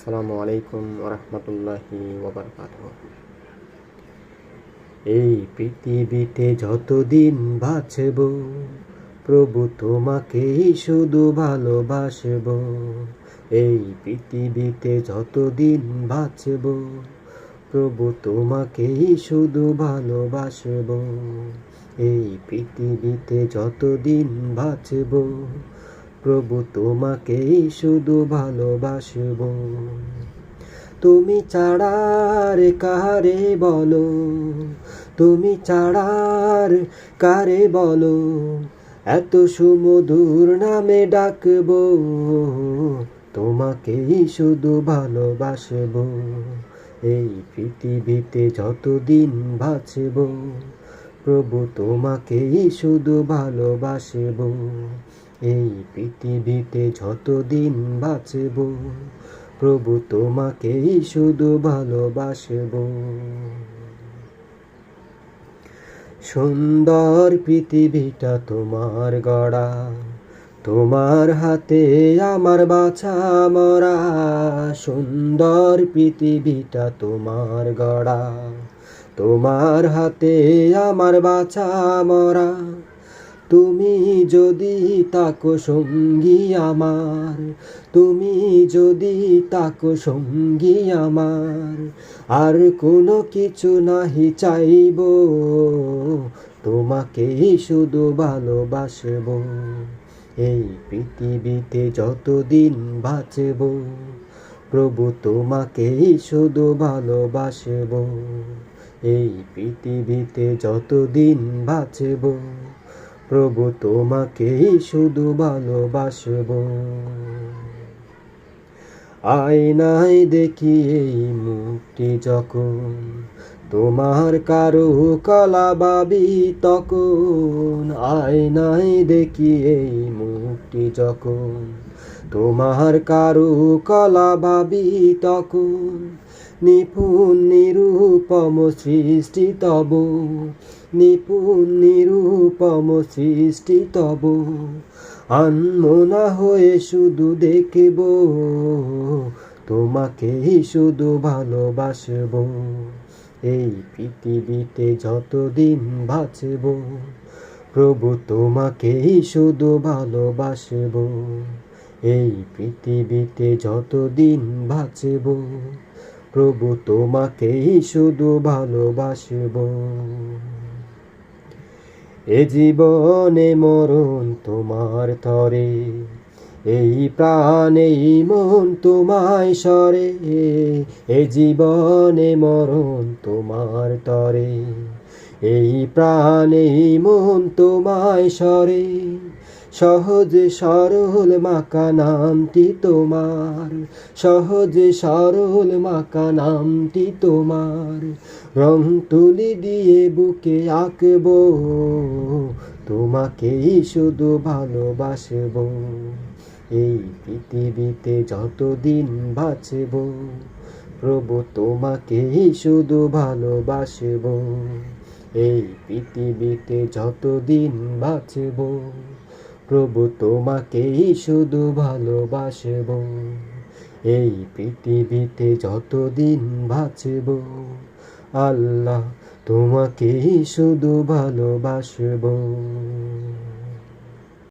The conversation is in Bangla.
আসসালামু আলাইকুম রহমতুল্লাহি এই পৃথিবীতে যতদিন বাঁচব, প্রভু তোমাকেই শুধু ভালোবাসব। এই পৃথিবীতে যতদিন বাঁচব, প্রভু তোমাকেই শুধু ভালোবাসব। এই পৃথিবীতে যতদিন বাঁচব প্রভু, তোমাকেই শুধু ভালোবাসব। তুমি ছাড়ার কারে বলো? তুমি ছাড়ার কারে বলো? এত সুমধুর নামে ডাকবো। তোমাকেই শুধু ভালোবাসব। এই পৃথিবীতে যতদিন বাঁচব, প্রভু, তোমাকেই শুধু ভালোবাসব। এই পৃথিবীতে যতদিন বাঁচব, প্রভু তোমাকেই শুধু ভালোবাসব। সুন্দর পৃথিবীটা তোমার গড়া, তোমার হাতে আমার বাছা মরা। সুন্দর পৃথিবীটা তোমার গড়া, তোমার হাতে আমার বাছা মরা। তুমি যদি তাকো সঙ্গী আমার, তুমি যদি তাকো সঙ্গী আমার, আর কোনো কিছু নাহি চাইব তোমাকেই শুধু ভালোবাসব। এই পৃথিবীতে যতদিন বাঁচব, প্রভু তোমাকেই শুধু ভালোবাসব। এই পৃথিবীতে যতদিন বাঁচব প্রভু, তোমাকেই শুধু ভালোবাসব। আয়নায় দেখি এই মুক্তি যখন তোমার কারও কলা বাবি তখন। আয়নায় দেখি এই মুক্তি যখন তোমার কারও কলা বাবি তখন। নিপুণ নিরূপম সৃষ্টি তব নিপুণ নিরূপম সৃষ্টি তব। আনমনা হয়ে শুধু দেখব, তোমাকেই শুধু ভালোবাসব। এই পৃথিবীতে যতদিন বাঁচব, প্রভু তোমাকেই শুধু ভালোবাসব। এই পৃথিবীতে যতদিন বাঁচব, প্রভু তোমাকেই শুধু ভালোবাসব। এ জীবনে মরণ তোমার তরে, এই প্রাণে মন তোমায় সরে, এ জীবনে মরণ তোমার তরে, এই প্রাণে মন তোমায় সরে সহজে সরল মাকা নামটি তোমার। সহজে সরল মাকা নামটি তোমার। রং তুলি দিয়ে বুকে আঁকব, তোমাকেই শুধু ভালোবাসব। এই পৃথিবীতে যতদিন বাঁচব, প্রভু তোমাকেই শুধু ভালোবাসব। এই পৃথিবীতে যতদিন বাঁচব প্রভু তোমাকেই শুধু ভালোবাসব। এই পৃথিবীতে যতদিন বাঁচব আল্লাহ তোমাকেই শুধু ভালোবাসব।